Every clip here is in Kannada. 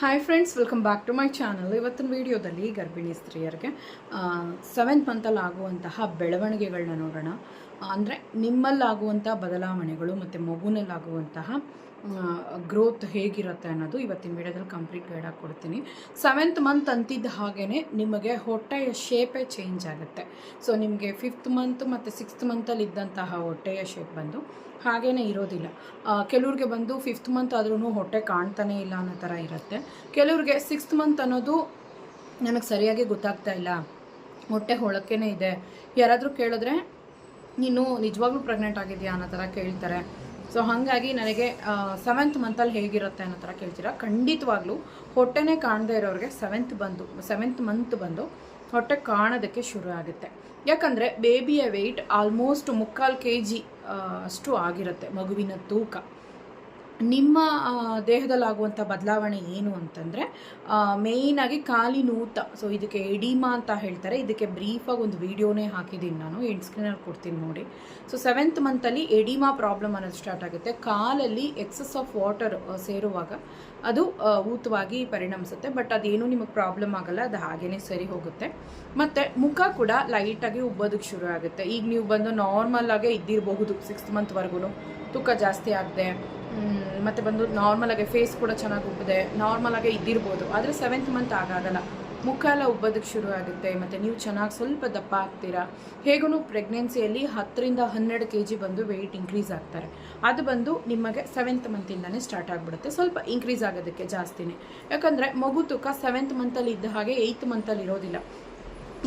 Hi friends welcome back to my channel ಇವತ್ತಿನ ವಿಡಿಯೋದಲ್ಲಿ ಗರ್ಭಿಣಿ ಸ್ತ್ರೀಯರಿಗೆ ಸೆವೆಂತ್ ಮಂತಲ್ಲಿ ಆಗುವಂತಹ ಬೆಳವಣಿಗೆಗಳನ್ನ ನೋಡೋಣ. ಅಂದರೆ ನಿಮ್ಮಲ್ಲಾಗುವಂಥ ಬದಲಾವಣೆಗಳು ಮತ್ತು ಮಗುನಲ್ಲಾಗುವಂತಹ ಗ್ರೋತ್ ಹೇಗಿರುತ್ತೆ ಅನ್ನೋದು ಇವತ್ತಿನ ವಿಡಿಯೋದಲ್ಲಿ ಕಂಪ್ಲೀಟ್ ಗೈಡಾಗಿ ಕೊಡ್ತೀನಿ. ಸೆವೆಂತ್ ಮಂತ್ ಅಂತಿದ್ದ ಹಾಗೇ ನಿಮಗೆ ಹೊಟ್ಟೆಯ ಶೇಪೇ ಚೇಂಜ್ ಆಗುತ್ತೆ. ಸೊ ನಿಮಗೆ ಫಿಫ್ತ್ ಮಂತ್ ಮತ್ತು ಸಿಕ್ಸ್ತ್ ಮಂತಲ್ಲಿ ಇದ್ದಂತಹ ಹೊಟ್ಟೆಯ ಶೇಪ್ ಬಂದು ಹಾಗೇ ಇರೋದಿಲ್ಲ. ಕೆಲವ್ರಿಗೆ ಬಂದು ಫಿಫ್ತ್ ಮಂತ್ ಆದ್ರೂ ಹೊಟ್ಟೆ ಕಾಣ್ತಾನೇ ಇಲ್ಲ ಅನ್ನೋ ಥರ ಇರುತ್ತೆ. ಕೆಲವ್ರಿಗೆ ಸಿಕ್ಸ್ತ್ ಮಂತ್ ಅನ್ನೋದು ನನಗೆ ಸರಿಯಾಗಿ ಗೊತ್ತಾಗ್ತಾ ಇಲ್ಲ. ಹೊಟ್ಟೆ ಹೊಳಕೇನೆ ಇದೆ. ಯಾರಾದರೂ ಕೇಳಿದ್ರೆ ನೀನು ನಿಜವಾಗ್ಲೂ ಪ್ರೆಗ್ನೆಂಟ್ ಆಗಿದೆಯಾ ಅನ್ನೋ ಥರ ಕೇಳ್ತಾರೆ. ಸೊ ಹಾಗಾಗಿ ನನಗೆ ಸೆವೆಂತ್ ಮಂತಲ್ಲಿ ಹೇಗಿರುತ್ತೆ ಅನ್ನೋ ಥರ ಕೇಳ್ತೀರಾ? ಖಂಡಿತವಾಗ್ಲೂ ಹೊಟ್ಟೆನೇ ಕಾಣದೇ ಇರೋರಿಗೆ ಸೆವೆಂತ್ ಬಂದು ಸೆವೆಂತ್ ಮಂತ್ ಬಂದು ಹೊಟ್ಟೆ ಕಾಣೋದಕ್ಕೆ ಶುರು ಆಗುತ್ತೆ. ಯಾಕಂದರೆ ಬೇಬಿಯ ವೆಯ್ಟ್ ಆಲ್ಮೋಸ್ಟ್ ಮುಕ್ಕಾಲು ಕೆ ಜಿ ಅಷ್ಟು ಆಗಿರುತ್ತೆ ಮಗುವಿನ ತೂಕ. ನಿಮ್ಮ ದೇಹದಲ್ಲಾಗುವಂಥ ಬದಲಾವಣೆ ಏನು ಅಂತಂದರೆ ಮೇಯ್ನಾಗಿ ಕಾಲಿನೂತ ಸೊ ಇದಕ್ಕೆ ಎಡಿಮಾ ಅಂತ ಹೇಳ್ತಾರೆ. ಇದಕ್ಕೆ ಬ್ರೀಫಾಗಿ ಒಂದು ವೀಡಿಯೋನೇ ಹಾಕಿದ್ದೀನಿ ನಾನು ಎಂಡ್ ಸ್ಕ್ರೀನಲ್ಲಿ ಕೊಡ್ತೀನಿ ನೋಡಿ. ಸೊ ಸೆವೆಂತ್ ಮಂತಲ್ಲಿ ಎಡಿಮಾ ಪ್ರಾಬ್ಲಮ್ ಅನ್ನೋದು ಸ್ಟಾರ್ಟ್ ಆಗುತ್ತೆ. ಕಾಲಲ್ಲಿ ಎಕ್ಸಸ್ ಆಫ್ ವಾಟರ್ ಸೇರುವಾಗ ಅದು ಊತವಾಗಿ ಪರಿಣಮಿಸುತ್ತೆ. ಬಟ್ ಅದೇನು ನಿಮಗೆ ಪ್ರಾಬ್ಲಮ್ ಆಗಲ್ಲ, ಅದು ಹಾಗೇ ಸರಿ ಹೋಗುತ್ತೆ. ಮತ್ತು ಮುಖ ಕೂಡ ಲೈಟಾಗಿ ಉಬ್ಬೋದಕ್ಕೆ ಶುರು ಆಗುತ್ತೆ. ಈಗ ನೀವು ಬಂದು ನಾರ್ಮಲ್ ಆಗೇ ಇದ್ದಿರಬಹುದು ಸಿಕ್ಸ್ತ್ ಮಂತ್ವರೆಗೂ ತೂಕ ಜಾಸ್ತಿ ಆಗದೆ ಮತ್ತು ಬಂದು ನಾರ್ಮಲ್ ಆಗಿ ಫೇಸ್ ಕೂಡ ಚೆನ್ನಾಗಿ ಉಬ್ಬಿದೆ ನಾರ್ಮಲ್ ಆಗೇ ಇದ್ದಿರ್ಬೋದು. ಆದರೆ ಸೆವೆಂತ್ ಮಂತ್ ಆಗಾಗಲ್ಲ. ಮುಖ ಎಲ್ಲ ಉಬ್ಬೋದಕ್ಕೆ ಶುರು ಆಗುತ್ತೆ. ಮತ್ತು ನೀವು ಚೆನ್ನಾಗಿ ಸ್ವಲ್ಪ ದಪ್ಪ ಆಗ್ತೀರಾ? ಹೇಗೂ ಪ್ರೆಗ್ನೆನ್ಸಿಯಲ್ಲಿ ಹತ್ತರಿಂದ ಹನ್ನೆರಡು ಕೆ ಜಿ ಬಂದು ವೆಯ್ಟ್ ಇನ್ಕ್ರೀಸ್ ಆಗ್ತಾರೆ. ಅದು ಬಂದು ನಿಮಗೆ ಸೆವೆಂತ್ ಮಂತಿಂದಲೇ ಸ್ಟಾರ್ಟ್ ಆಗಿಬಿಡುತ್ತೆ. ಸ್ವಲ್ಪ ಇನ್ಕ್ರೀಸ್ ಆಗೋದಕ್ಕೆ ಜಾಸ್ತಿನೇ. ಯಾಕಂದರೆ ಮಗು ತೂಕ ಸೆವೆಂತ್ ಮಂತಲ್ಲಿ ಇದ್ದ ಹಾಗೆ ಏಯ್ತ್ ಮಂತಲ್ಲಿ ಇರೋದಿಲ್ಲ.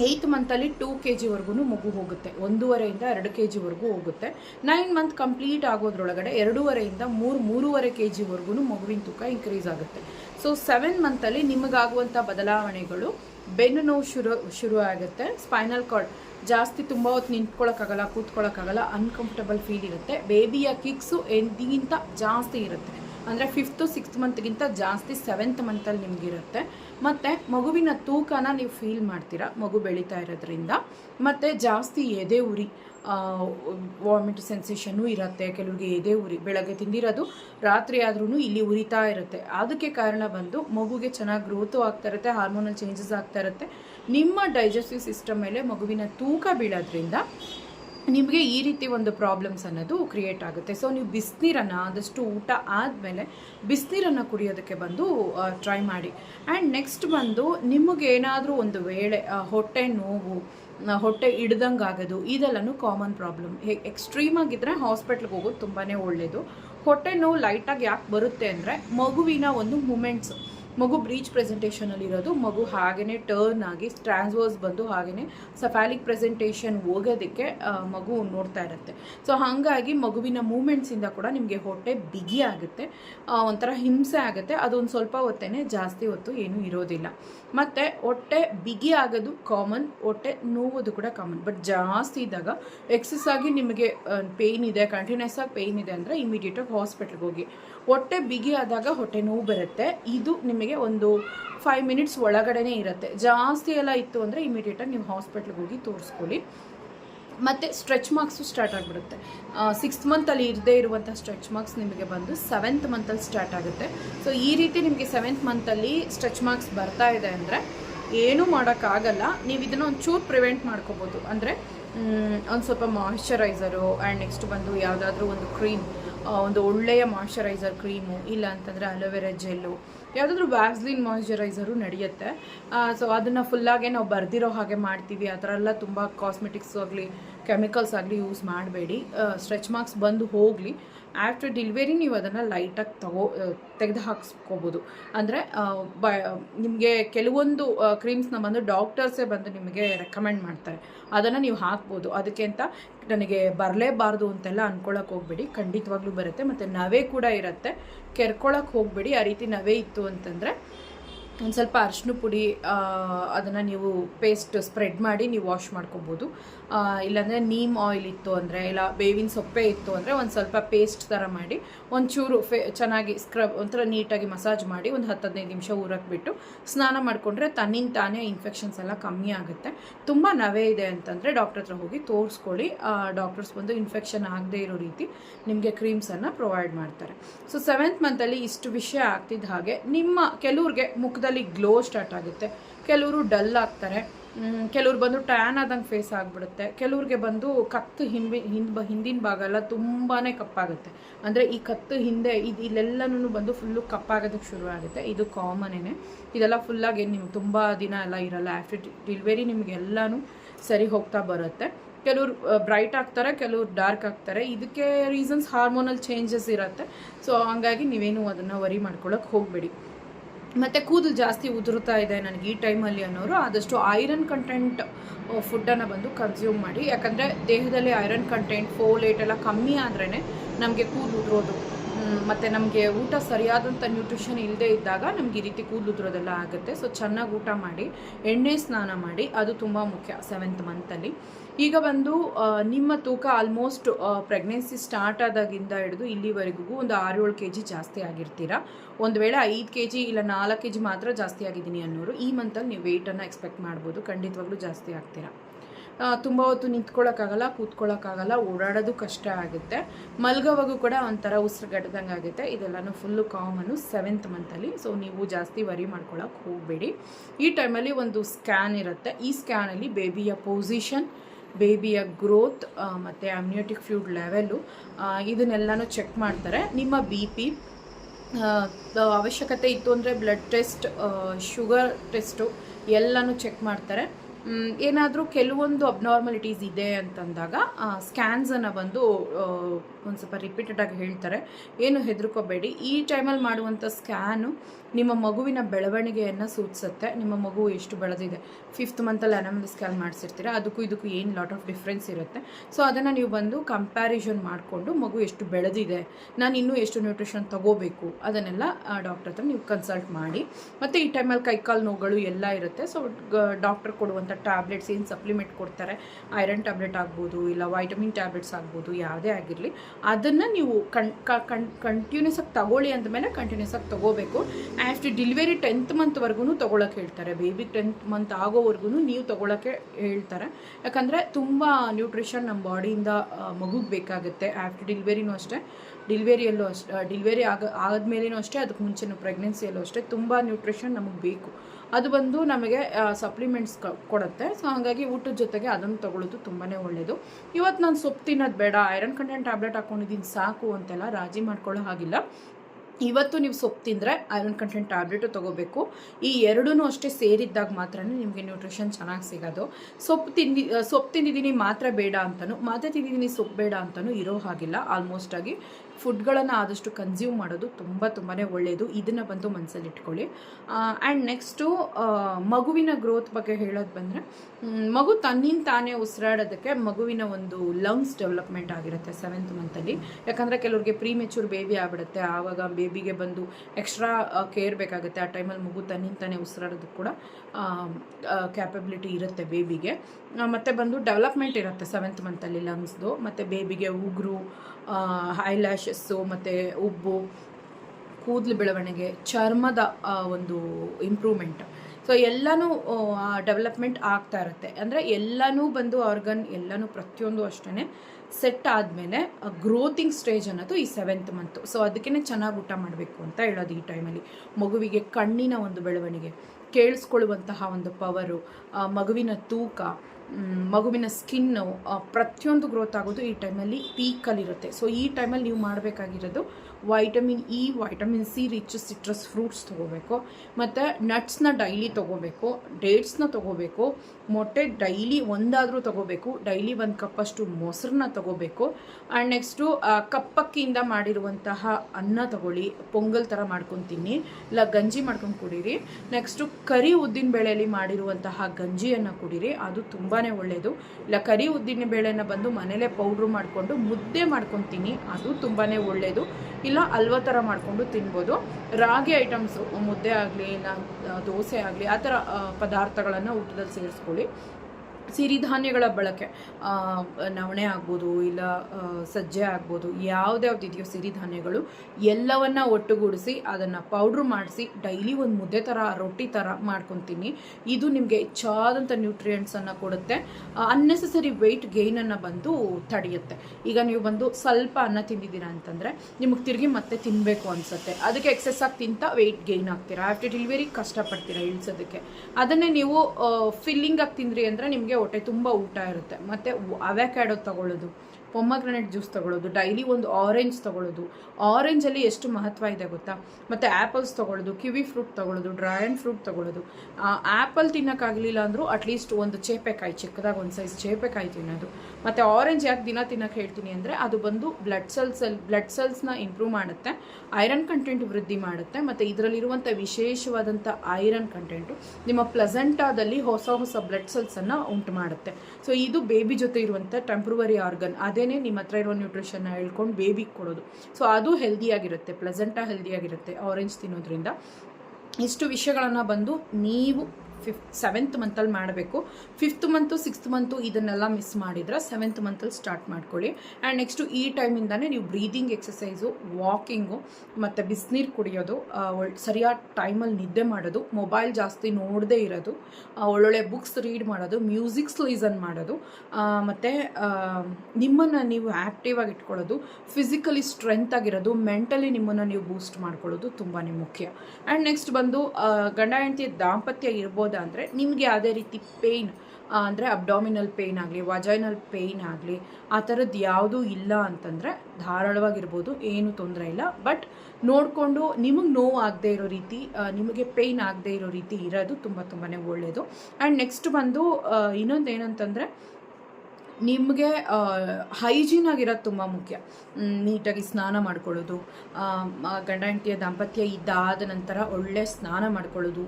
ಏಯ್ತ್ ಮಂತಲ್ಲಿ ಟೂ ಕೆ ಜಿವರೆಗೂ ಮಗು ಹೋಗುತ್ತೆ. ಒಂದೂವರೆಯಿಂದ ಎರಡು ಕೆ ಜಿವರೆಗೂ ಹೋಗುತ್ತೆ. ನೈನ್ ಮಂತ್ ಕಂಪ್ಲೀಟ್ ಆಗೋದ್ರೊಳಗಡೆ ಎರಡೂವರೆಯಿಂದ ಮೂರು, ಮೂರುವರೆ ಕೆ ಜಿವರೆಗೂ ಮಗುವಿನ ತೂಕ ಇನ್ಕ್ರೀಸ್ ಆಗುತ್ತೆ. ಸೊ ಸೆವೆನ್ ಮಂತಲ್ಲಿ ನಿಮಗಾಗುವಂಥ ಬದಲಾವಣೆಗಳು ಬೆನ್ನು ನೋವು ಶುರು ಶುರು ಆಗುತ್ತೆ. ಸ್ಪೈನಲ್ ಕಾರ್ಡ್ ಜಾಸ್ತಿ ತುಂಬ ಹೊತ್ತು ನಿಂತ್ಕೊಳ್ಳೋಕ್ಕಾಗಲ್ಲ ಕೂತ್ಕೊಳ್ಳೋಕ್ಕಾಗಲ್ಲ ಅನ್ಕಂಫರ್ಟಬಲ್ ಫೀಲ್ ಇರುತ್ತೆ. ಬೇಬಿಯ ಕಿಕ್ಸು ಎಂದಿಗಿಂತ ಜಾಸ್ತಿ ಇರುತ್ತೆ. ಅಂದರೆ ಫಿಫ್ತು ಸಿಕ್ಸ್ತ್ ಮಂತ್ಗಿಂತ ಜಾಸ್ತಿ ಸೆವೆಂತ್ ಮಂತಲ್ಲಿ ನಿಮಗಿರುತ್ತೆ ಮತ್ತು ಮಗುವಿನ ತೂಕನ ನೀವು ಫೀಲ್ ಮಾಡ್ತೀರಾ? ಮಗು ಬೆಳೀತಾ ಇರೋದ್ರಿಂದ. ಮತ್ತು ಜಾಸ್ತಿ ಎದೆ ಉರಿ ವಾಮಿಟ್ ಸೆನ್ಸೇಷನ್ನು ಇರುತ್ತೆ. ಕೆಲವರಿಗೆ ಎದೆ ಉರಿ, ಬೆಳಗ್ಗೆ ತಿಂದಿರೋದು, ರಾತ್ರಿ ಆದ್ರೂ ಇಲ್ಲಿ ಉರಿತಾ ಇರುತ್ತೆ. ಅದಕ್ಕೆ ಕಾರಣ ಬಂದು ಮಗುಗೆ ಚೆನ್ನಾಗಿ ಗ್ರೋತು ಆಗ್ತಾ ಇರುತ್ತೆ ಹಾರ್ಮೋನಲ್ ಚೇಂಜಸ್ ಆಗ್ತಾ ಇರುತ್ತೆ. ನಿಮ್ಮ ಡೈಜೆಸ್ಟಿವ್ ಸಿಸ್ಟಮ್ ಮೇಲೆ ಮಗುವಿನ ತೂಕ ಬೀಳೋದ್ರಿಂದ ನಿಮಗೆ ಈ ರೀತಿ ಒಂದು ಪ್ರಾಬ್ಲಮ್ಸ್ ಅನ್ನೋದು ಕ್ರಿಯೇಟ್ ಆಗುತ್ತೆ. ಸೊ ನೀವು ಬಿಸಿನೀರನ್ನು ಆದಷ್ಟು ಊಟ ಆದಮೇಲೆ ಬಿಸಿನೀರನ್ನು ಕುಡಿಯೋದಕ್ಕೆ ಬಂದು ಟ್ರೈ ಮಾಡಿ. ಆ್ಯಂಡ್ ನೆಕ್ಸ್ಟ್ ಬಂದು ನಿಮಗೇನಾದರೂ ಒಂದು ವೇಳೆ ಹೊಟ್ಟೆ ನೋವು ಹೊಟ್ಟೆ ಹಿಡ್ದಂಗೆ ಆಗೋದು ಇದೆಲ್ಲನೂ ಕಾಮನ್ ಪ್ರಾಬ್ಲಮ್ ಹೇ ಎಕ್ಸ್ಟ್ರೀಮ್ ಆಗಿದ್ದರೆ ಹಾಸ್ಪಿಟ್ಲ್ಗೆ ಹೋಗೋದು ತುಂಬಾ ಒಳ್ಳೆಯದು ಹೊಟ್ಟೆ ನೋವು ಲೈಟಾಗಿ ಯಾಕೆ ಬರುತ್ತೆ ಅಂದರೆ ಮಗುವಿನ ಒಂದು ಮೂಮೆಂಟ್ಸ್ ಮಗು ಬ್ರೀಚ್ ಪ್ರೆಸೆಂಟೇಷನಲ್ಲಿ ಇರೋದು. ಮಗು ಹಾಗೆಯೇ ಟರ್ನ್ ಆಗಿ ಟ್ರಾನ್ಸ್ವರ್ಸ್ ಬಂದು ಹಾಗೆಯೇ ಸಫಾಲಿಕ್ ಪ್ರೆಸೆಂಟೇಷನ್ ಹೋಗೋದಕ್ಕೆ ಮಗು ನೋಡ್ತಾ ಇರುತ್ತೆ. ಸೊ ಹಾಗಾಗಿ ಮಗುವಿನ ಮೂಮೆಂಟ್ಸಿಂದ ಕೂಡ ನಿಮಗೆ ಹೊಟ್ಟೆ ಬಿಗಿ ಆಗುತ್ತೆ. ಒಂಥರ ಹಿಂಸೆ ಆಗುತ್ತೆ. ಅದೊಂದು ಸ್ವಲ್ಪ ಹೊತ್ತೇ ಜಾಸ್ತಿ ಹೊತ್ತು ಏನೂ ಇರೋದಿಲ್ಲ. ಮತ್ತು ಹೊಟ್ಟೆ ಬಿಗಿ ಆಗೋದು ಕಾಮನ್ ಹೊಟ್ಟೆ ನೋವೋದು ಕೂಡ ಕಾಮನ್ ಬಟ್ ಜಾಸ್ತಿ ಇದ್ದಾಗ ಎಕ್ಸಸ್ ಆಗಿ ನಿಮಗೆ ಪೇಯ್ನ್ ಇದೆ ಕಂಟಿನ್ಯೂಸ್ ಆಗಿ ಪೇಯ್ನ್ ಇದೆ ಅಂದರೆ ಇಮಿಡಿಯೇಟಾಗಿ ಹಾಸ್ಪಿಟ್ಲ್ಗೆ ಹೋಗಿ. ಹೊಟ್ಟೆ ಬಿಗಿ ಆದಾಗ ಹೊಟ್ಟೆ ನೋವು ಬರುತ್ತೆ. ಇದು ನಿಮಗೆ ಒಂದು ಫೈವ್ ಮಿನಿಟ್ಸ್ ಒಳಗಡೆನೇ ಇರುತ್ತೆ. ಜಾಸ್ತಿ ಎಲ್ಲ ಇತ್ತು ಅಂದರೆ ಇಮಿಡಿಯೇಟಾಗಿ ನೀವು ಹಾಸ್ಪಿಟ್ಲ್ಗೆ ಹೋಗಿ ತೋರಿಸ್ಕೊಳ್ಳಿ. ಮತ್ತು ಸ್ಟ್ರೆಚ್ ಮಾರ್ಕ್ಸು ಸ್ಟಾರ್ಟ್ ಆಗಿಬಿಡುತ್ತೆ. ಸಿಕ್ಸ್ತ್ ಮಂತಲ್ಲಿ ಇರದೇ ಇರುವಂಥ ಸ್ಟ್ರೆಚ್ ಮಾರ್ಕ್ಸ್ ನಿಮಗೆ ಬಂದು ಸೆವೆಂತ್ ಮಂತಲ್ಲಿ ಸ್ಟಾರ್ಟ್ ಆಗುತ್ತೆ. ಸೊ ಈ ರೀತಿ ನಿಮಗೆ ಸೆವೆಂತ್ ಮಂತಲ್ಲಿ ಸ್ಟ್ರೆಚ್ ಮಾರ್ಕ್ಸ್ ಬರ್ತಾ ಇದೆ ಅಂದರೆ ಏನೂ ಮಾಡೋಕ್ಕಾಗಲ್ಲ. ನೀವು ಇದನ್ನು ಒಂಚೂರು ಪ್ರಿವೆಂಟ್ ಮಾಡ್ಕೋಬೋದು. ಅಂದರೆ ಒಂದು ಸ್ವಲ್ಪ ಮಾಯಶ್ಚರೈಸರು ಆ್ಯಂಡ್ ನೆಕ್ಸ್ಟ್ ಬಂದು ಯಾವುದಾದ್ರೂ ಒಂದು ಕ್ರೀಮ್ ಒಂದು ಒಳ್ಳೆಯ ಮಾಯಿಶ್ಚರೈಸರ್ ಕ್ರೀಮು ಇಲ್ಲ ಅಂತಂದರೆ ಅಲೋವೆರಾ ಜೆಲ್ಲು ಯಾವುದಾದ್ರೂ ವ್ಯಾಸ್ಲಿನ್ ಮಾಯ್ಚರೈಸರು ನಡೆಯುತ್ತೆ. ಸೊ ಅದನ್ನು ಫುಲ್ಲಾಗೆ ನಾವು ಬರ್ದಿರೋ ಹಾಗೆ ಮಾಡ್ತೀವಿ. ಆ ಥರ ಎಲ್ಲ ತುಂಬ ಕಾಸ್ಮೆಟಿಕ್ಸ್ ಆಗಲಿ ಕೆಮಿಕಲ್ಸ್ ಆಗಲಿ ಯೂಸ್ ಮಾಡಬೇಡಿ. ಸ್ಟ್ರೆಚ್ ಮಾರ್ಕ್ಸ್ ಬಂದು ಹೋಗಲಿ. ಆಫ್ಟರ್ ಡೆಲಿವರಿ ನೀವು ಅದನ್ನು ಲೈಟಾಗಿ ತಗೋ ತೆಗೆದು ಹಾಕ್ಸ್ಕೋಬೋದು. ಅಂದರೆ ಬ, ನಿಮಗೆ ಕೆಲವೊಂದು ಕ್ರೀಮ್ಸ್ನ ಬಂದು ಡಾಕ್ಟರ್ಸೇ ಬಂದು ನಿಮಗೆ ರೆಕಮೆಂಡ್ ಮಾಡ್ತಾರೆ. ಅದನ್ನು ನೀವು ಹಾಕ್ಬೋದು. ಅದಕ್ಕೆ ಅಂತ ನನಗೆ ಬರಲೇಬಾರ್ದು ಅಂತೆಲ್ಲ ಅಂದ್ಕೊಳಕ್ಕೆ ಹೋಗ್ಬೇಡಿ. ಖಂಡಿತವಾಗ್ಲೂ ಬರುತ್ತೆ. ಮತ್ತು ನವೆ ಕೂಡ ಇರುತ್ತೆ. ಕೆರ್ಕೊಳಕ್ಕೆ ಹೋಗಬೇಡಿ. ಆ ರೀತಿ ನವೆ ಇತ್ತು ಅಂತಂದರೆ, ಒಂದು ಸ್ವಲ್ಪ ಅರಿಶಿನ ಪುಡಿ ಅದನ್ನು ನೀವು ಪೇಸ್ಟ್ ಸ್ಪ್ರೆಡ್ ಮಾಡಿ ನೀವು ವಾಶ್ ಮಾಡ್ಕೊಬೋದು. ಇಲ್ಲಾಂದರೆ ನೀಮ್ ಆಯಿಲ್ ಇತ್ತು ಅಂದರೆ, ಇಲ್ಲ ಬೇವಿನ ಸೊಪ್ಪೆ ಇತ್ತು ಅಂದರೆ ಒಂದು ಸ್ವಲ್ಪ ಪೇಸ್ಟ್ ಥರ ಮಾಡಿ, ಒಂಚೂರು ಫೇ, ಚೆನ್ನಾಗಿ ಸ್ಕ್ರಬ್ ಒಂಥರ ನೀಟಾಗಿ ಮಸಾಜ್ ಮಾಡಿ ಒಂದು ಹತ್ತು ನಿಮಿಷ ಊರಕ್ಕೆ ಬಿಟ್ಟು ಸ್ನಾನ ಮಾಡಿಕೊಂಡ್ರೆ ತನ್ನಿಂದ ತಾನೇ ಇನ್ಫೆಕ್ಷನ್ಸ್ ಎಲ್ಲ ಕಮ್ಮಿ ಆಗುತ್ತೆ. ತುಂಬ ನವೆ ಇದೆ ಅಂತಂದರೆ ಡಾಕ್ಟರ್ ಹತ್ರ ಹೋಗಿ ತೋರಿಸ್ಕೊಳ್ಳಿ. ಡಾಕ್ಟರ್ಸ್ ಬಂದು ಇನ್ಫೆಕ್ಷನ್ ಆಗದೇ ಇರೋ ರೀತಿ ನಿಮಗೆ ಕ್ರೀಮ್ಸನ್ನು ಪ್ರೊವೈಡ್ ಮಾಡ್ತಾರೆ. ಸೊ ಸೆವೆಂತ್ ಮಂತಲ್ಲಿ ಇಷ್ಟು ವಿಷಯ ಆಗ್ತಿದ್ದ ಹಾಗೆ ನಿಮ್ಮ ಕೆಲವ್ರಿಗೆ ಮುಖದಲ್ಲಿ ಗ್ಲೋ ಸ್ಟಾರ್ಟ್ ಆಗುತ್ತೆ. ಕೆಲವರು ಡಲ್ ಆಗ್ತಾರೆ. ಕೆಲವ್ರು ಬಂದು ಟ್ಯಾನ್ ಆದಂಗೆ ಫೇಸ್ ಆಗಿಬಿಡುತ್ತೆ. ಕೆಲವ್ರಿಗೆ ಬಂದು ಕತ್ತು ಹಿಂಬಿ, ಹಿಂದ್ ಹಿಂದಿನ ಭಾಗ ಎಲ್ಲ ತುಂಬಾ ಕಪ್ಪಾಗುತ್ತೆ. ಅಂದರೆ ಈ ಕತ್ತು ಹಿಂದೆ ಇದು ಇಲ್ಲೆಲ್ಲನೂ ಬಂದು ಫುಲ್ಲು ಕಪ್ಪಾಗೋದಕ್ಕೆ ಶುರು ಆಗುತ್ತೆ ಇದು ಕಾಮನೇ ಇದೆಲ್ಲ ಫುಲ್ಲಾಗಿ ನಿಮ್ಗೆ ತುಂಬ ದಿನ ಎಲ್ಲ ಇರಲ್ಲ. ಆಫ್ಟರ್ ಡಿಲ್ವರಿ ನಿಮಗೆಲ್ಲನೂ ಸರಿ ಹೋಗ್ತಾ ಬರುತ್ತೆ. ಕೆಲವ್ರು ಬ್ರೈಟ್ ಆಗ್ತಾರೆ, ಕೆಲವ್ರು ಡಾರ್ಕ್ ಆಗ್ತಾರೆ. ಇದಕ್ಕೆ ರೀಸನ್ಸ್ ಹಾರ್ಮೋನಲ್ ಚೇಂಜಸ್ ಇರುತ್ತೆ. ಸೊ ಹಂಗಾಗಿ ನೀವೇನು ಅದನ್ನು ವರಿ ಮಾಡ್ಕೊಳಕ್ಕೆ ಹೋಗಬೇಡಿ. ಮತ್ತು ಕೂದಲು ಜಾಸ್ತಿ ಉದುರುತ್ತಾ ಇದೆ ನನಗೆ ಈ ಟೈಮಲ್ಲಿ ಅನ್ನೋರು, ಆದಷ್ಟು ಐರನ್ ಕಂಟೆಂಟ್ ಫುಡ್ಡನ್ನು ಬಂದು ಕನ್ಸ್ಯೂಮ್ ಮಾಡಿ. ಯಾಕಂದರೆ ದೇಹದಲ್ಲಿ ಐರನ್ ಕಂಟೆಂಟ್ ಫೋಲೇಟ್ ಎಲ್ಲ ಕಮ್ಮಿ ಆದ್ರೇ ನಮಗೆ ಕೂದಲು ಉದುರೋದು. ಮತ್ತು ನಮಗೆ ಊಟ ಸರಿಯಾದಂಥ ನ್ಯೂಟ್ರಿಷನ್ ಇಲ್ಲದೆ ಇದ್ದಾಗ ನಮ್ಗೆ ಈ ರೀತಿ ಕೂದಲು ಉದುರೋದೆಲ್ಲ ಆಗುತ್ತೆ. ಸೊ ಚೆನ್ನಾಗಿ ಊಟ ಮಾಡಿ, ಎಣ್ಣೆ ಸ್ನಾನ ಮಾಡಿ, ಅದು ತುಂಬ ಮುಖ್ಯ ಸೆವೆಂತ್ ಮಂತಲ್ಲಿ ಈಗ ಬಂದು ನಿಮ್ಮ ತೂಕ ಆಲ್ಮೋಸ್ಟ್ ಪ್ರೆಗ್ನೆನ್ಸಿ ಸ್ಟಾರ್ಟ್ ಆದಾಗಿಂದ ಹಿಡಿದು ಇಲ್ಲಿವರೆಗೂ ಒಂದು ಆರು ಏಳು ಕೆ ಜಿ ಜಾಸ್ತಿ ಆಗಿರ್ತೀರಾ? ಒಂದು ವೇಳೆ ಐದು ಕೆ ಜಿ ಇಲ್ಲ ನಾಲ್ಕು ಕೆ ಜಿ ಮಾತ್ರ ಜಾಸ್ತಿ ಆಗಿದ್ದೀನಿ ಅನ್ನೋರು ಈ ಮಂತಲ್ಲಿ ನೀವು ವೆಯ್ಟನ್ನು ಎಕ್ಸ್ಪೆಕ್ಟ್ ಮಾಡ್ಬೋದು, ಖಂಡಿತವಾಗ್ಲೂ ಜಾಸ್ತಿ ಆಗ್ತೀರಾ? ತುಂಬ ಹೊತ್ತು ನಿಂತ್ಕೊಳ್ಳೋಕ್ಕಾಗಲ್ಲ ಕೂತ್ಕೊಳ್ಳೋಕ್ಕಾಗಲ್ಲ ಓಡಾಡೋದು ಕಷ್ಟ ಆಗುತ್ತೆ. ಮಲ್ಗೋವಾಗೂ ಕೂಡ ಒಂಥರ ಉಸಿರುಗಟ್ಟದಂಗೆ ಆಗುತ್ತೆ. ಇದೆಲ್ಲನೂ ಫುಲ್ಲು ಕಾಮನ್ನು ಸೆವೆಂತ್ ಮಂತಲ್ಲಿ ಸೊ ನೀವು ಜಾಸ್ತಿ ವರಿ ಮಾಡ್ಕೊಳ್ಳೋಕೆ ಹೋಗಬೇಡಿ. ಈ ಟೈಮಲ್ಲಿ ಒಂದು ಸ್ಕ್ಯಾನ್ ಇರುತ್ತೆ. ಈ ಸ್ಕ್ಯಾನಲ್ಲಿ ಬೇಬಿಯ ಪೊಸಿಷನ್ ಬೇಬಿಯ ಗ್ರೋತ್ ಮತ್ತು ಅಮ್ನಿಯೋಟಿಕ್ ಫ್ಲೂಡ್ ಲೆವೆಲು ಇದನ್ನೆಲ್ಲನೂ ಚೆಕ್ ಮಾಡ್ತಾರೆ. ನಿಮ್ಮ ಬಿ ಪಿ ಅವಶ್ಯಕತೆ ಇತ್ತು ಅಂದರೆ ಬ್ಲಡ್ ಟೆಸ್ಟ್ ಶುಗರ್ ಟೆಸ್ಟು ಎಲ್ಲನೂ ಚೆಕ್ ಮಾಡ್ತಾರೆ. ಏನಾದರೂ ಕೆಲವೊಂದು ಅಬ್ನಾರ್ಮಲಿಟೀಸ್ ಇದೆ ಅಂತಂದಾಗ ಸ್ಕ್ಯಾನ್ಸನ್ನು ಬಂದು ಒಂದು ಸ್ವಲ್ಪ ರಿಪೀಟೆಡಾಗಿ ಹೇಳ್ತಾರೆ. ಏನು ಹೆದರ್ಕೋಬೇಡಿ. ಈ ಟೈಮಲ್ಲಿ ಮಾಡುವಂಥ ಸ್ಕ್ಯಾನು ನಿಮ್ಮ ಮಗುವಿನ ಬೆಳವಣಿಗೆಯನ್ನು ಸೂಚಿಸುತ್ತೆ. ನಿಮ್ಮ ಮಗು ಎಷ್ಟು ಬೆಳೆದಿದೆ. ಫಿಫ್ತ್ ಮಂತಲ್ಲಿ ಅನಮಲ್ ಸ್ಕ್ಯಾನ್ ಮಾಡಿಸಿರ್ತೀರ, ಅದಕ್ಕೂ ಇದಕ್ಕೂ ಏನು ಲಾಟ್ ಆಫ್ ಡಿಫ್ರೆನ್ಸ್ ಇರುತ್ತೆ. ಸೊ ಅದನ್ನು ನೀವು ಬಂದು ಕಂಪ್ಯಾರಿಸನ್ ಮಾಡಿಕೊಂಡು ಮಗು ಎಷ್ಟು ಬೆಳೆದಿದೆ, ನಾನು ಇನ್ನೂ ಎಷ್ಟು ನ್ಯೂಟ್ರಿಷನ್ ತಗೋಬೇಕು, ಅದನ್ನೆಲ್ಲ ಡಾಕ್ಟರ್ ಹತ್ರ ನೀವು ಕನ್ಸಲ್ಟ್ ಮಾಡಿ. ಮತ್ತು ಈ ಟೈಮಲ್ಲಿ ಕೈಕಾಲು ನೋವುಗಳು ಎಲ್ಲ ಇರುತ್ತೆ. ಸೊ ಡಾಕ್ಟರ್ ಕೊಡುವಂಥ ಟ್ಯಾಬ್ಲೆಟ್ಸ್ ಏನು ಸಪ್ಲಿಮೆಂಟ್ ಕೊಡ್ತಾರೆ, ಐರನ್ ಟ್ಯಾಬ್ಲೆಟ್ ಆಗ್ಬೋದು ಇಲ್ಲ ವೈಟಮಿನ್ ಟ್ಯಾಬ್ಲೆಟ್ಸ್ ಆಗ್ಬೋದು, ಯಾವುದೇ ಆಗಿರಲಿ, ಅದನ್ನು ನೀವು ಕಣ್ ಕಂಟಿನ್ಯೂಸ್ ಆಗಿ ತಗೊಳ್ಳಿ ಅಂದಮೇಲೆ ಕಂಟಿನ್ಯೂಸ್ ಆಗಿ ತಗೋಬೇಕು. ಆಫ್ಟರ್ ಡಿಲಿವರಿ ಟೆಂತ್ ಮಂತ್ವರೆಗೂ ತೊಗೊಳಕ್ಕೆ ಹೇಳ್ತಾರೆ. ಬೇಬಿ ಟೆಂತ್ ಮಂತ್ ಆಗೋವರೆಗೂ ನೀವು ತೊಗೊಳಕ್ಕೆ ಹೇಳ್ತಾರೆ. ಯಾಕಂದರೆ ತುಂಬ ನ್ಯೂಟ್ರಿಷನ್ ನಮ್ಮ ಬಾಡಿಯಿಂದ ಮಗುಗೆ ಬೇಕಾಗುತ್ತೆ. ಆಫ್ಟರ್ ಡಿಲಿವರಿನೂ ಅಷ್ಟೇ. ಡಿಲಿವರಿಯಲ್ಲೂ ಅಷ್ಟೇ ಡಿಲಿವರಿ ಆಗ, ಆದಮೇಲೇನೂ ಅಷ್ಟೇ ಅದಕ್ಕೆ ಮುಂಚೆನೂ ಪ್ರೆಗ್ನೆನ್ಸಿಯಲ್ಲೂ ಅಷ್ಟೇ, ತುಂಬ ನ್ಯೂಟ್ರಿಷನ್ ನಮಗೆ ಬೇಕು. ಅದು ಬಂದು ನಮಗೆ ಸಪ್ಲಿಮೆಂಟ್ಸ್ ಕೊಡುತ್ತೆ. ಸೊ ಹಾಗಾಗಿ ಊಟದ ಜೊತೆಗೆ ಅದನ್ನು ತಗೊಳ್ಳೋದು ತುಂಬಾ ಒಳ್ಳೆಯದು ಇವತ್ತು ನಾನು ಸೊಪ್ಪು ತಿನ್ನೋದು ಬೇಡ, ಐರನ್ ಕಂಟೆಂಟ್ ಟ್ಯಾಬ್ಲೆಟ್ ಹಾಕೊಂಡಿದ್ದೀನಿ, ಸಾಕು ಅಂತೆಲ್ಲ ರಾಜಿ ಮಾಡ್ಕೊಳ್ಳೋ ಹಾಗಿಲ್ಲ. ಇವತ್ತು ನೀವು ಸೊಪ್ಪು ತಿಂದರೆ ಐರನ್ ಕಂಟೆಂಟ್ ಟ್ಯಾಬ್ಲೆಟು ತೊಗೋಬೇಕು. ಈ ಎರಡೂ ಅಷ್ಟೇ ಸೇರಿದ್ದಾಗ ಮಾತ್ರ ನಿಮಗೆ ನ್ಯೂಟ್ರಿಷನ್ ಚೆನ್ನಾಗಿ ಸಿಗೋದು. ಸೊಪ್ಪು ತಿಂದಿ ಸೊಪ್ಪು ತಿಂದಿದ್ದೀನಿ ಮಾತ್ರ ಬೇಡ ಅಂತಲೂ ಮಾತ್ರ ತಿಂದಿದ್ದೀನಿ ಸೊಪ್ಪು ಬೇಡ ಅಂತಲೂ ಇರೋ ಹಾಗಿಲ್ಲ. ಆಲ್ಮೋಸ್ಟ್ ಆಗಿ ಫುಡ್ಗಳನ್ನು ಆದಷ್ಟು ಕನ್ಸ್ಯೂಮ್ ಮಾಡೋದು ತುಂಬ ತುಂಬಾ ಒಳ್ಳೆಯದು ಇದನ್ನು ಬಂದು ಮನಸ್ಸಲ್ಲಿ ಇಟ್ಕೊಳ್ಳಿ. ಆ್ಯಂಡ್ ನೆಕ್ಸ್ಟು ಮಗುವಿನ ಗ್ರೋತ್ ಬಗ್ಗೆ ಹೇಳೋದು ಬಂದರೆ ಮಗು ತನ್ನಿಂದ ತಾನೇ ಉಸಿರಾಡೋದಕ್ಕೆ ಮಗುವಿನ ಒಂದು ಲಂಗ್ಸ್ ಡೆವಲಪ್ಮೆಂಟ್ ಆಗಿರುತ್ತೆ ಸೆವೆಂತ್ ಮಂತಲ್ಲಿ ಯಾಕಂದರೆ ಕೆಲವ್ರಿಗೆ ಪ್ರೀ ಮೆಚೂರ್ ಬೇಬಿ ಆಗ್ಬಿಡುತ್ತೆ. ಆವಾಗ ಬೇಬಿಗೆ ಬಂದು ಎಕ್ಸ್ಟ್ರಾ ಕೇರ್ ಬೇಕಾಗುತ್ತೆ. ಆ ಟೈಮಲ್ಲಿ ಮಗು ತನ್ನಿಂದ ತಾನೇ ಉಸಿರಾಡೋದಕ್ಕೆ ಕೂಡ ಕ್ಯಾಪಬಿಲಿಟಿ ಇರುತ್ತೆ ಬೇಬಿಗೆ ಮತ್ತು ಬಂದು ಡೆವಲಪ್ಮೆಂಟ್ ಇರುತ್ತೆ ಸೆವೆಂತ್ ಮಂತಲ್ಲಿ ಲಂಗ್ಸ್ದು ಮತ್ತು ಬೇಬಿಗೆ ಉಗುರು ಹೈಲ್ಯಾಶಸ್ಸು ಮತ್ತು ಉಬ್ಬು, ಕೂದಲು ಬೆಳವಣಿಗೆ, ಚರ್ಮದ ಒಂದು ಇಂಪ್ರೂವ್ಮೆಂಟ್ ಸೊ ಎಲ್ಲನೂ ಡೆವಲಪ್ಮೆಂಟ್ ಆಗ್ತಾ ಇರುತ್ತೆ. ಅಂದರೆ ಎಲ್ಲನೂ ಬಂದು ಆರ್ಗನ್ ಎಲ್ಲನೂ ಪ್ರತಿಯೊಂದು ಅಷ್ಟೇ ಸೆಟ್ ಆದಮೇಲೆ ಗ್ರೋತಿಂಗ್ ಸ್ಟೇಜ್ ಅನ್ನೋದು ಈ ಸೆವೆಂತ್ ಮಂತು ಸೊ ಅದಕ್ಕೇ ಚೆನ್ನಾಗಿ ಊಟ ಮಾಡಬೇಕು ಅಂತ ಹೇಳೋದು ಈ ಟೈಮಲ್ಲಿ ಮಗುವಿಗೆ ಕಣ್ಣಿನ ಒಂದು ಬೆಳವಣಿಗೆ, ಕೇಳಿಸ್ಕೊಳ್ಳುವಂತಹ ಒಂದು ಪವರು ಮಗುವಿನ ತೂಕ ಮಗುವಿನ ಸ್ಕಿನ್ನು ಪ್ರತಿಯೊಂದು ಗ್ರೋತ್ ಆಗೋದು ಈ ಟೈಮಲ್ಲಿ ಪೀಕಲ್ಲಿರುತ್ತೆ ಸೊ ಈ ಟೈಮಲ್ಲಿ ನೀವು ಮಾಡಬೇಕಾಗಿರೋದು vitamin E vitamin C rich citrus fruits ತೊಗೋಬೇಕು. ಮತ್ತು ನಟ್ಸ್ನ ಡೈಲಿ ತೊಗೋಬೇಕು ಡೇಟ್ಸ್ನ ತೊಗೋಬೇಕು, ಮೊಟ್ಟೆ ಡೈಲಿ ಒಂದಾದರೂ ತೊಗೋಬೇಕು ಡೈಲಿ ಒಂದು ಕಪ್ಪಷ್ಟು ಮೊಸರನ್ನ ತೊಗೋಬೇಕು. ಆ್ಯಂಡ್ ನೆಕ್ಸ್ಟು ಕಪ್ಪಕ್ಕಿಯಿಂದ ಮಾಡಿರುವಂತಹ ಅನ್ನ ತೊಗೊಳ್ಳಿ, ಪೊಂಗಲ್ ಥರ ಮಾಡ್ಕೊಂಡು ತಿನ್ನಿ, ಇಲ್ಲ ಗಂಜಿ ಮಾಡ್ಕೊಂಡು ಕುಡೀರಿ. ನೆಕ್ಸ್ಟು ಕರಿ ಉದ್ದಿನ ಬೇಳೆಯಲ್ಲಿ ಮಾಡಿರುವಂತಹ ಗಂಜಿಯನ್ನು ಕುಡೀರಿ, ಅದು ತುಂಬಾ ಒಳ್ಳೆಯದು ಇಲ್ಲ, ಕರಿ ಉದ್ದಿನ ಬೇಳೆನ ಬಂದು ಮನೇಲೆ ಪೌಡ್ರು ಮಾಡಿಕೊಂಡು ಮುದ್ದೆ ಮಾಡ್ಕೊತೀನಿ, ಅದು ತುಂಬಾ ಒಳ್ಳೆಯದು ಇಲ್ಲ ಹಲ್ವ ಥರ ಮಾಡಿಕೊಂಡು ತಿನ್ಬೋದು. ರಾಗಿ ಐಟಮ್ಸು ಮುದ್ದೆ ಆಗಲಿ, ಇಲ್ಲ, ದೋಸೆ ಆಗಲಿ, ಆ ಥರ ಪದಾರ್ಥಗಳನ್ನು ಊಟದಲ್ಲಿ ಸೇರಿಸ್ಕೊಳ್ಳಿ. ಸಿರಿಧಾನ್ಯಗಳ ಬಳಕೆ. ನವಣೆ ಆಗ್ಬೋದು ಇಲ್ಲ ಸಜ್ಜೆ ಆಗ್ಬೋದು ಯಾವ್ದ್ಯಾವ್ದು ಇದೆಯೋ ಸಿರಿಧಾನ್ಯಗಳು ಎಲ್ಲವನ್ನ ಒಟ್ಟುಗೂಡಿಸಿ ಅದನ್ನು ಪೌಡ್ರ್ ಮಾಡಿಸಿ ಡೈಲಿ ಒಂದು ಮುದ್ದೆ ಥರ ರೊಟ್ಟಿ ಥರ ಮಾಡ್ಕೊತೀನಿ. ಇದು ನಿಮಗೆ ಹೆಚ್ಚಾದಂಥ ನ್ಯೂಟ್ರಿಯೆಂಟ್ಸನ್ನು ಕೊಡುತ್ತೆ. ಅನ್ನೆಸೆಸರಿ ವೆಯ್ಟ್ ಗೈನನ್ನು ಬಂದು ತಡೆಯುತ್ತೆ. ಈಗ ನೀವು ಬಂದು ಸ್ವಲ್ಪ ಅನ್ನ ತಿಂದಿದ್ದೀರಾ ಅಂತಂದರೆ ನಿಮಗೆ ತಿರುಗಿ ಮತ್ತೆ ತಿನ್ನಬೇಕು ಅನಿಸುತ್ತೆ. ಅದಕ್ಕೆ ಎಕ್ಸೆಸ್ ಆಗಿ ತಿಂತ ವೆಯ್ಟ್ ಗೇನ್ ಆಗ್ತೀರಾ? ಆಫ್ಟರ್ ಡೆಲಿವರಿ ಕಷ್ಟಪಡ್ತೀರಾ ಇಳಿಸೋದಕ್ಕೆ? ಅದನ್ನೇ ನೀವು ಫಿಲ್ಲಿಂಗ್ ಆಗಿ ತಿಂದ್ರಿ ಅಂದರೆ ನಿಮಗೆ ಹೊಟ್ಟೆ ತುಂಬ ಊಟ ಇರುತ್ತೆ. ಮತ್ತು ಅವೆಕ್ಯಾಡೋ ತಗೊಳ್ಳೋದು. ಪೊಮ್ಮಗ್ರನೆಟ್ ಜ್ಯೂಸ್ ತಗೊಳ್ಳೋದು, ಡೈಲಿ ಒಂದು ಆರೆಂಜ್ ತೊಗೊಳ್ಳೋದು. ಆರೆಂಜಲ್ಲಿ ಎಷ್ಟು ಮಹತ್ವ ಇದೆ ಗೊತ್ತಾ? ಮತ್ತು ಆ್ಯಪಲ್ಸ್ ತೊಗೊಳ್ಳೋದು, ಕಿವಿ ಫ್ರೂಟ್ ತೊಗೊಳ್ಳೋದು ಡ್ರ್ಯಾಗನ್ ಫ್ರೂಟ್ ತೊಗೊಳ್ಳೋದು. ಆ್ಯಪಲ್ ತಿನ್ನೋಕ್ಕಾಗಲಿಲ್ಲ ಅಂದರೂ ಅಟ್ಲೀಸ್ಟ್ ಒಂದು ಚೇಪೆಕಾಯಿ, ಚಿಕ್ಕದಾಗಿ ಒಂದು ಸೈಜ್ ಚೇಪೆಕಾಯಿ ತಿನ್ನೋದು. ಮತ್ತು ಆರೆಂಜ್ ಯಾಕೆ ದಿನ ತಿನ್ನೋಕ್ಕೆ ಹೇಳ್ತೀನಿ ಅಂದರೆ ಅದು ಬಂದು ಬ್ಲಡ್ ಸೆಲ್ಸಲ್ಲಿ ಬ್ಲಡ್ ಸೆಲ್ಸ್ನ ಇಂಪ್ರೂವ್ ಮಾಡುತ್ತೆ ಐರನ್ ಕಂಟೆಂಟ್ ವೃದ್ಧಿ ಮಾಡುತ್ತೆ, ಮತ್ತು ಇದರಲ್ಲಿರುವಂಥ ವಿಶೇಷವಾದಂಥ ಐರನ್ ಕಂಟೆಂಟು ನಿಮ್ಮ ಪ್ಲಸೆಂಟಾದಲ್ಲಿ ಹೊಸ ಹೊಸ ಬ್ಲಡ್ ಸೆಲ್ಸನ್ನು ಉಂಟು ಮಾಡುತ್ತೆ. ಸೊ ಇದು ಬೇಬಿ ಜೊತೆ ಇರುವಂಥ ಟೆಂಪ್ರವರಿ ಆರ್ಗನ್ ಅದೇನೇ ನಿಮ್ಮ ಹತ್ರ ಇರೋ ನ್ಯೂಟ್ರಿಷನ್ನ ಹೇಳ್ಕೊಂಡು ಬೇಬಿಗೆ ಕೊಡೋದು. ಸೊ ಅದು ಹೆಲ್ದಿಯಾಗಿರುತ್ತೆ ಪ್ಲೆಸೆಂಟಾಗಿ ಹೆಲ್ದಿಯಾಗಿರುತ್ತೆ ಆರೆಂಜ್ ತಿನ್ನೋದ್ರಿಂದ. ಇಷ್ಟು ವಿಷಯಗಳನ್ನು ಬಂದು ನೀವು ಫಿಫ್ತ್ ಸೆವೆಂತ್ ಮಂತಲ್ಲಿ ಮಾಡಬೇಕು. ಫಿಫ್ತ್ ಮಂತು ಸಿಕ್ಸ್ತ್ ಮಂತು ಇದನ್ನೆಲ್ಲ ಮಿಸ್ ಮಾಡಿದ್ರೆ ಸೆವೆಂತ್ ಮಂತಲ್ಲಿ ಸ್ಟಾರ್ಟ್ ಮಾಡ್ಕೊಳ್ಳಿ. ಆ್ಯಂಡ್ ನೆಕ್ಸ್ಟು ಈ ಟೈಮಿಂದನೇ ನೀವು ಬ್ರೀದಿಂಗ್ ಎಕ್ಸಸೈಸು ವಾಕಿಂಗು ಮತ್ತು ಬಿಸಿನೀರು ಕುಡಿಯೋದು ಸರಿಯಾದ ಟೈಮಲ್ಲಿ ನಿದ್ದೆ ಮಾಡೋದು ಮೊಬೈಲ್ ಜಾಸ್ತಿ ನೋಡದೇ ಇರೋದು ಒಳ್ಳೊಳ್ಳೆ ಬುಕ್ಸ್ ರೀಡ್ ಮಾಡೋದು ಮ್ಯೂಸಿಕ್ಸ್ ಲೀಸನ್ ಮಾಡೋದು ಮತ್ತು ನಿಮ್ಮನ್ನು ನೀವು ಆ್ಯಕ್ಟಿವ್ ಆಗಿ ಇಟ್ಕೊಳ್ಳೋದು ಫಿಸಿಕಲಿ ಸ್ಟ್ರೆಂತ್ ಆಗಿರೋದು ಮೆಂಟಲಿ ನಿಮ್ಮನ್ನು ನೀವು ಬೂಸ್ಟ್ ಮಾಡ್ಕೊಳ್ಳೋದು ತುಂಬಾ ಮುಖ್ಯ. ಆ್ಯಂಡ್ ನೆಕ್ಸ್ಟ್ ಬಂದು ಗಂಡ ಹೆಂಡತಿಯ ದಾಂಪತ್ಯ ಇರ್ಬೋದಾ ಅಂದರೆ ನಿಮಗೆ ಯಾವುದೇ ರೀತಿ ಪೇಯ್ನ್ ಅಂದರೆ ಅಬ್ಡಾಮಿನಲ್ ಪೇಯ್ನ್ ಆಗಲಿ ವಜೈನಲ್ ಪೇಯ್ನ್ ಆಗಲಿ, ಆ ಥರದ್ದು ಯಾವುದೂ ಇಲ್ಲ ಅಂತಂದರೆ ಧಾರಾಳವಾಗಿರ್ಬೋದು, ಏನು ತೊಂದರೆ ಇಲ್ಲ. ಬಟ್ ನೋಡಿಕೊಂಡು ನಿಮಗೆ ನೋವು ಆಗದೆ ಇರೋ ರೀತಿ ನಿಮಗೆ ಪೇಯ್ನ್ ಆಗದೆ ಇರೋ ರೀತಿ ಇರೋದು ತುಂಬ ತುಂಬಾ ಒಳ್ಳೆಯದು ಆ್ಯಂಡ್ ನೆಕ್ಸ್ಟ್ ಬಂದು ಇನ್ನೊಂದು ಏನಂತಂದರೆ ನಿಮಗೆ ಹೈಜೀನ್ ಆಗಿರೋದು ತುಂಬ ಮುಖ್ಯ. ನೀಟಾಗಿ ಸ್ನಾನ ಮಾಡ್ಕೊಳ್ಳೋದು ಗಂಡ ಹೆಂಡತಿಯ ದಾಂಪತ್ಯ ಇದ್ದಾದ ನಂತರ ಒಳ್ಳೆ ಸ್ನಾನ ಮಾಡ್ಕೊಳ್ಳೋದು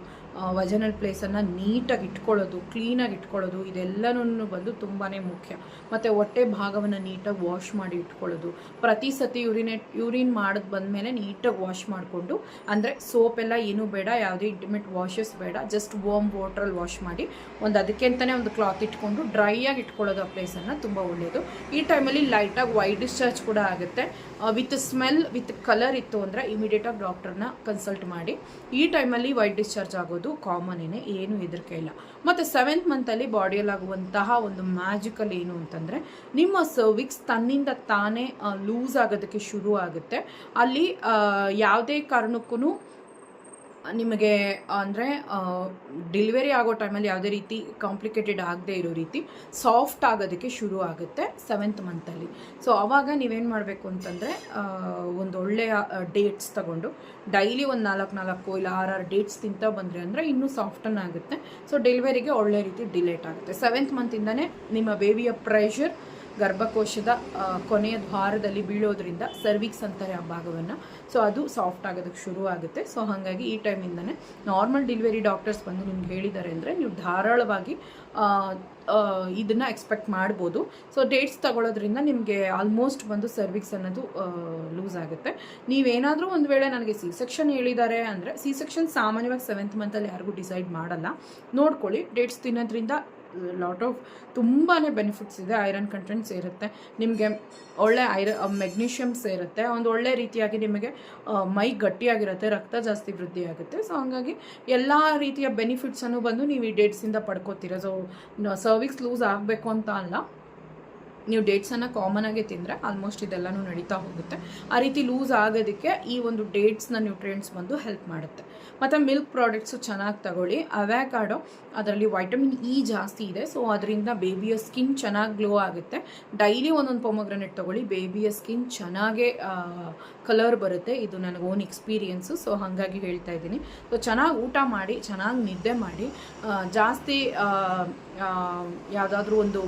ವಜನಲ್ ಪ್ಲೇಸನ್ನು ನೀಟಾಗಿ ಇಟ್ಕೊಳ್ಳೋದು ಕ್ಲೀನಾಗಿ ಇಟ್ಕೊಳ್ಳೋದು, ಇದೆಲ್ಲನೂ ಬಂದು ತುಂಬಾ ಮುಖ್ಯ. ಮತ್ತು ಹೊಟ್ಟೆ ಭಾಗವನ್ನು ನೀಟಾಗಿ ವಾಶ್ ಮಾಡಿ ಇಟ್ಕೊಳ್ಳೋದು. ಪ್ರತಿ ಸತಿ ಯೂರಿನೇಟ್ ಯೂರಿನ್ ಮಾಡಿದ ಬಂದಮೇಲೆ ನೀಟಾಗಿ ವಾಶ್ ಮಾಡಿಕೊಂಡು, ಅಂದರೆ ಸೋಪ್ ಎಲ್ಲ ಏನೂ ಬೇಡ, ಯಾವುದೇ ಇಂಟಿಮೇಟ್ ವಾಷಸ್ ಬೇಡ ಜಸ್ಟ್ ವಾಮ್ ವಾಟ್ರಲ್ಲಿ ವಾಶ್ ಮಾಡಿ, ಒಂದು ಅದಕ್ಕೆ ಅಂತಲೇ ಒಂದು ಕ್ಲಾತ್ ಇಟ್ಕೊಂಡು ಡ್ರೈ ಆಗಿ ಇಟ್ಕೊಳ್ಳೋದು ಆ ಪ್ಲೇಸನ್ನು ತುಂಬ ಒಳ್ಳೆಯದು ಈ ಟೈಮಲ್ಲಿ ಲೈಟಾಗಿ ವೈಟ್ ಡಿಸ್ಚಾರ್ಜ್ ಕೂಡ ಆಗುತ್ತೆ. ವಿತ್ ಸ್ಮೆಲ್ ವಿತ್ ಕಲರ್ ಇತ್ತು ಅಂದರೆ ಇಮಿಡಿಯೇಟಾಗಿ ಡಾಕ್ಟರ್ನ ಕನ್ಸಲ್ಟ್ ಮಾಡಿ. ಈ ಟೈಮಲ್ಲಿ ವೈಟ್ ಡಿಸ್ಚಾರ್ಜ್ ಆಗೋದು ಕಾಮನೇನೆ ಏನು ಹೆದರಿಕೆ ಇಲ್ಲ. ಮತ್ತು ಸೆವೆಂತ್ ಮಂತಲ್ಲಿ ಬಾಡಿಯಲ್ಲಾಗುವಂತಹ ಒಂದು ಮ್ಯಾಜಿಕಲ್ ಏನು ಅಂತಂದರೆ, ನಿಮ್ಮ ಸರ್ವಿಕ್ಸ್ ತನ್ನಿಂದ ತಾನೇ ಲೂಸ್ ಆಗೋದಕ್ಕೆ ಶುರು ಆಗುತ್ತೆ. ಅಲ್ಲಿ ಯಾವುದೇ ಕಾರಣಕ್ಕೂ ನಿಮಗೆ, ಅಂದರೆ ಡೆಲಿವರಿ ಆಗೋ ಟೈಮಲ್ಲಿ ಯಾವುದೇ ರೀತಿ ಕಾಂಪ್ಲಿಕೇಟೆಡ್ ಆಗದೆ ಇರೋ ರೀತಿ ಸಾಫ್ಟ್ ಆಗೋದಕ್ಕೆ ಶುರು ಆಗುತ್ತೆ ಸೆವೆಂತ್ ಮಂತಲ್ಲಿ ಸೊ ಆವಾಗ ನೀವೇನು ಮಾಡಬೇಕು ಅಂತಂದರೆ ಒಂದು ಒಳ್ಳೆಯ ಡೇಟ್ಸ್ ತಗೊಂಡು ಡೈಲಿ ಒಂದು ನಾಲ್ಕು ನಾಲ್ಕು ಇಲ್ಲ ಆರಾರು ಡೇಟ್ಸ್ ತಿಂತಾ ಬಂದರೆ ಅಂದರೆ ಇನ್ನೂ ಸಾಫ್ಟನ್ ಆಗುತ್ತೆ. ಸೊ ಡೆಲಿವರಿಗೆ ಒಳ್ಳೆ ರೀತಿ ಡಿಲೇಟ್ ಆಗುತ್ತೆ. ಸೆವೆಂತ್ ಮಂತಿಂದನೇ ನಿಮ್ಮ ಬೇಬಿಯ ಪ್ರೆಷರ್ ಗರ್ಭಕೋಶದ ಕೊನೆಯ ದ್ವಾರದಲ್ಲಿ ಬೀಳೋದ್ರಿಂದ ಸರ್ವಿಕ್ಸ್ ಅಂತಾರೆ ಆ ಭಾಗವನ್ನು. ಸೊ ಅದು ಸಾಫ್ಟ್ ಆಗೋದಕ್ಕೆ ಶುರು ಆಗುತ್ತೆ ಸೊ ಹಾಗಾಗಿ ಈ ಟೈಮಿಂದನೇ ನಾರ್ಮಲ್ ಡೆಲಿವರಿ ಡಾಕ್ಟರ್ಸ್ ಬಂದು ನಿಮ್ಗೆ ಹೇಳಿದ್ದಾರೆ ಅಂದರೆ ನೀವು ಧಾರಾಳವಾಗಿ ಇದನ್ನು ಎಕ್ಸ್ಪೆಕ್ಟ್ ಮಾಡ್ಬೋದು. ಸೊ ಡೇಟ್ಸ್ ತಗೊಳ್ಳೋದ್ರಿಂದ ನಿಮಗೆ ಆಲ್ಮೋಸ್ಟ್ ಬಂದು ಸರ್ವಿಕ್ಸ್ ಅನ್ನೋದು ಲೂಸ್ ಆಗುತ್ತೆ. ನೀವೇನಾದರೂ ಒಂದು ವೇಳೆ ನನಗೆ ಸಿ ಸೆಕ್ಷನ್ ಹೇಳಿದ್ದಾರೆ ಅಂದರೆ ಸಿ ಸೆಕ್ಷನ್ ಸಾಮಾನ್ಯವಾಗಿ ಸೆವೆಂತ್ ಮಂತಲ್ಲಿ ಯಾರಿಗೂ ಡಿಸೈಡ್ ಮಾಡಲ್ಲ. ನೋಡ್ಕೊಳ್ಳಿ ಡೇಟ್ಸ್ ತಿನ್ನೋದ್ರಿಂದ ಲಾಟ್ ಆಫ್ ತುಂಬಾ ಬೆನಿಫಿಟ್ಸ್ ಇದೆ ಐರನ್ ಕಂಟೆಂಟ್ಸ್ ಇರುತ್ತೆ ನಿಮಗೆ ಒಳ್ಳೆ ಐರ ಮೆಗ್ನೀಷಿಯಮ್ಸ್ ಸೇರುತ್ತೆ. ಒಂದು ಒಳ್ಳೆ ರೀತಿಯಾಗಿ ನಿಮಗೆ ಮೈ ಗಟ್ಟಿಯಾಗಿರುತ್ತೆ, ರಕ್ತ ಜಾಸ್ತಿ ವೃದ್ಧಿ ಆಗುತ್ತೆ. ಸೊ ಹಾಗಾಗಿ ಎಲ್ಲ ರೀತಿಯ ಬೆನಿಫಿಟ್ಸನ್ನು ಬಂದು ನೀವು ಈ ಡೇಟ್ಸಿಂದ ಪಡ್ಕೋತೀರ. ಸೊ ಸರ್ವಿಕ್ಸ್ ಲೂಸ್ ಆಗಬೇಕು ಅಂತ ಅಲ್ಲ. ನೀವು ಡೇಟ್ಸನ್ನು ಕಾಮನ್ ಆಗಿ ತಿಂದರೆ ಆಲ್ಮೋಸ್ಟ್ ಇದೆಲ್ಲನೂ ನಡೀತಾ ಹೋಗುತ್ತೆ. ಆ ರೀತಿ ಲೂಸ್ ಆಗೋದಕ್ಕೆ ಈ ಒಂದು ಡೇಟ್ಸ್ನ ನ್ಯೂಟ್ರಿಯೆಂಟ್ಸ್ ಬಂದು ಹೆಲ್ಪ್ ಮಾಡುತ್ತೆ. ಮತ್ತು ಮಿಲ್ಕ್ ಪ್ರಾಡಕ್ಟ್ಸು ಚೆನ್ನಾಗಿ ತಗೊಳ್ಳಿ. ಅವ್ಯಾಕಾಡೋ ಅದರಲ್ಲಿ ವೈಟಮಿನ್ ಇ ಜಾಸ್ತಿ ಇದೆ. ಸೊ ಅದರಿಂದ ಬೇಬಿಯ ಸ್ಕಿನ್ ಚೆನ್ನಾಗಿ ಗ್ಲೋ ಆಗುತ್ತೆ. ಡೈಲಿ ಒಂದೊಂದು ಪೊಮೊಗ್ರನೆಟ್ ತೊಗೊಳ್ಳಿ. ಬೇಬಿಯ ಸ್ಕಿನ್ ಚೆನ್ನಾಗೇ ಕಲರ್ ಬರುತ್ತೆ. ಇದು ನನಗೆ ಓನ್ ಎಕ್ಸ್ಪೀರಿಯೆನ್ಸು ಸೊ ಹಾಗಾಗಿ ಹೇಳ್ತಾ ಇದ್ದೀನಿ. ಸೊ ಚೆನ್ನಾಗಿ ಊಟ ಮಾಡಿ, ಚೆನ್ನಾಗಿ ನಿದ್ದೆ ಮಾಡಿ ಜಾಸ್ತಿ ಯಾವುದಾದ್ರೂ ಒಂದು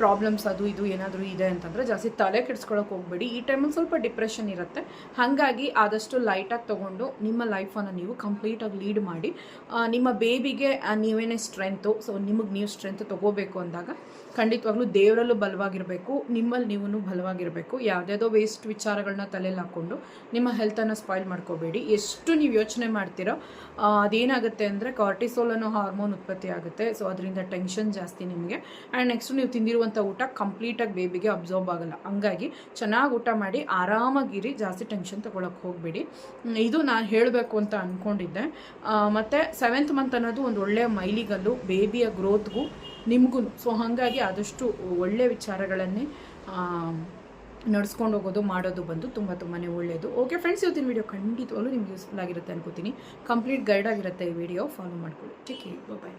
ಪ್ರಾಬ್ಲಮ್ಸ್ ಅದು ಇದು ಏನಾದರೂ ಇದೆ ಅಂತಂದರೆ ಜಾಸ್ತಿ ತಲೆ ಕೆಡಿಸ್ಕೊಳಕ್ಕೆ ಹೋಗ್ಬೇಡಿ. ಈ ಟೈಮಲ್ಲಿ ಸ್ವಲ್ಪ ಡಿಪ್ರೆಷನ್ ಇರುತ್ತೆ. ಹಾಗಾಗಿ ಆದಷ್ಟು ಲೈಟಾಗಿ ತೊಗೊಂಡು ನಿಮ್ಮ ಲೈಫನ್ನು ನೀವು ಕಂಪ್ಲೀಟಾಗಿ ಲೀಡ್ ಮಾಡಿ ನಿಮ್ಮ ಬೇಬಿಗೆ ನೀವೇನೇ ಸ್ಟ್ರೆಂತು ಸೊ ನಿಮಗೆ ನೀವು ಸ್ಟ್ರೆಂತ್ ತೊಗೋಬೇಕು ಅಂದಾಗ ಖಂಡಿತವಾಗ್ಲೂ ದೇವರಲ್ಲೂ ಬಲವಾಗಿರಬೇಕು, ನಿಮ್ಮಲ್ಲಿ ನೀವು ಬಲವಾಗಿರಬೇಕು. ಯಾವುದ್ಯಾವುದೋ ವೇಸ್ಟ್ ವಿಚಾರಗಳನ್ನ ತಲೆಯಲ್ಲಿ ಹಾಕ್ಕೊಂಡು ನಿಮ್ಮ ಹೆಲ್ತನ್ನು ಸ್ಪಾಯ್ಲ್ ಮಾಡ್ಕೋಬೇಡಿ. ಎಷ್ಟು ನೀವು ಯೋಚನೆ ಮಾಡ್ತೀರೋ ಅದೇನಾಗುತ್ತೆ ಅಂದರೆ ಕಾರ್ಟಿಸೋಲ್ ಅನ್ನೋ ಹಾರ್ಮೋನ್ ಉತ್ಪತ್ತಿ ಆಗುತ್ತೆ. ಸೊ ಅದರಿಂದ ಟೆನ್ಷನ್ ಜಾಸ್ತಿ ನಿಮಗೆ. ಆ್ಯಂಡ್ ನೆಕ್ಸ್ಟ್ ನೀವು ತಿಂದಿರುವಂಥ ಊಟ ಕಂಪ್ಲೀಟಾಗಿ ಬೇಬಿಗೆ ಅಬ್ಸರ್ವ್ ಆಗಲ್ಲ. ಹಂಗಾಗಿ ಚೆನ್ನಾಗಿ ಊಟ ಮಾಡಿ, ಆರಾಮಾಗಿರಿ, ಜಾಸ್ತಿ ಟೆನ್ಷನ್ ತೊಗೊಳಕ್ಕೆ ಹೋಗಬೇಡಿ. ಇದು ನಾನು ಹೇಳಬೇಕು ಅಂತ ಅಂದ್ಕೊಂಡಿದ್ದೆ ಮತ್ತು ಸೆವೆಂತ್ ಮಂತ್ ಅನ್ನೋದು ಒಂದು ಒಳ್ಳೆಯ ಮೈಲಿಗಲ್ಲು ಬೇಬಿಯ ಗ್ರೋತ್ಗೂ ನಿಮಗೂ ಸೊ ಹಾಗಾಗಿ ಆದಷ್ಟು ಒಳ್ಳೆಯ ವಿಚಾರಗಳನ್ನೇ ನಡ್ಸ್ಕೊಂಡು ಹೋಗೋದು, ಮಾಡೋದು ಬಂದು ತುಂಬ ತುಂಬಾ ಒಳ್ಳೆಯದು ಓಕೆ ಫ್ರೆಂಡ್ಸ್ ಇವತ್ತಿನ ವಿಡಿಯೋ ಖಂಡಿತವಾಗ್ಲೂ ನಿಮ್ಗೆ ಯೂಸ್ಫುಲ್ ಆಗಿರುತ್ತೆ ಅನ್ಕೋತೀನಿ. ಕಂಪ್ಲೀಟ್ ಗೈಡ್ ಆಗಿರುತ್ತೆ ಈ ವಿಡಿಯೋ ಫಾಲೋ ಮಾಡ್ಕೊಳ್ಳಿ. Take bye